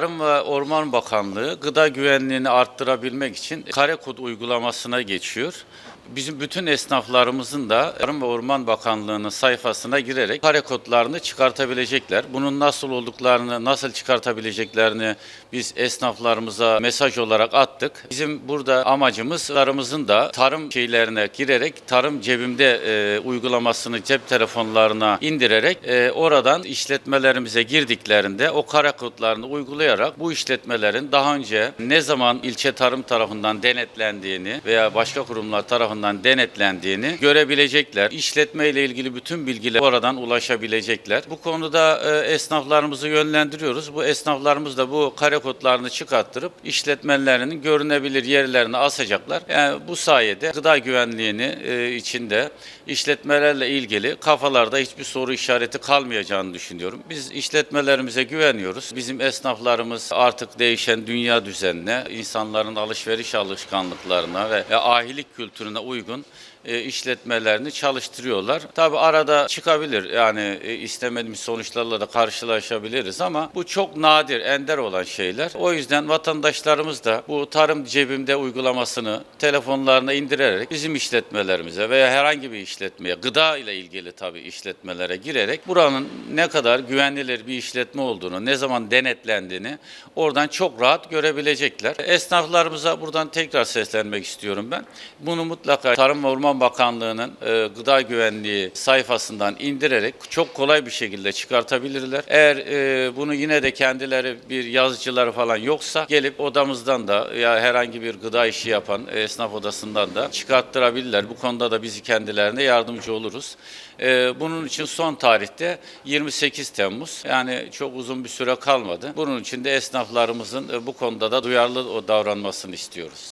Tarım ve Orman Bakanlığı gıda güvenliğini arttırabilmek için kare kod uygulamasına geçiyor. Bizim bütün esnaflarımızın da Tarım ve Orman Bakanlığı'nın sayfasına girerek kare kodlarını çıkartabilecekler. Bunun nasıl olduklarını, nasıl çıkartabileceklerini biz esnaflarımıza mesaj olarak attık. Bizim burada amacımız tarımımızın da tarım şeylerine girerek tarım cebimde e, uygulamasını cep telefonlarına indirerek e, oradan işletmelerimize girdiklerinde o kare kodlarını uygulayarak bu işletmelerin daha önce ne zaman ilçe tarım tarafından denetlendiğini veya başka kurumlar tarafından denetlendiğini görebilecekler. İşletme ile ilgili bütün bilgiler oradan ulaşabilecekler. Bu konuda e, esnaflarımızı yönlendiriyoruz. Bu esnaflarımız da bu kare kodlarını çıkarttırıp işletmelerinin görünebilir yerlerine asacaklar. Yani bu sayede gıda güvenliğini e, içinde işletmelerle ilgili kafalarda hiçbir soru işareti kalmayacağını düşünüyorum. Biz işletmelerimize güveniyoruz. Bizim esnaflarımız artık değişen dünya düzenine, insanların alışveriş alışkanlıklarına ve, ahilik kültürüne uygun e, işletmelerini çalıştırıyorlar. Tabi arada çıkabilir yani e, istemediğimiz sonuçlarla da karşılaşabiliriz ama bu çok nadir, ender olan şeyler. O yüzden vatandaşlarımız da bu tarım cebimde uygulamasını telefonlarına indirerek bizim işletmelerimize veya herhangi bir işletmeye, gıda ile ilgili tabii işletmelere girerek buranın ne kadar güvenilir bir işletme olduğunu, ne zaman denetlendiğini oradan çok rahat görebilecekler. Esnaflarımıza buradan tekrar seslenmek istiyorum ben. Bunu mutlaka Tarım ve Orman Bakanlığı'nın e, gıda güvenliği sayfasından indirerek çok kolay bir şekilde çıkartabilirler. Eğer e, bunu yine de kendileri bir yazıcıları falan yoksa gelip odamızdan da ya herhangi bir gıda işi yapan esnaf odasından da çıkarttırabilirler. Bu konuda da bizi kendilerine yardımcı oluruz. E, bunun için son tarihte 28 Temmuz yani çok uzun bir süre kalmadı. Bunun için de esnaflarımızın e, bu konuda da duyarlı davranmasını istiyoruz.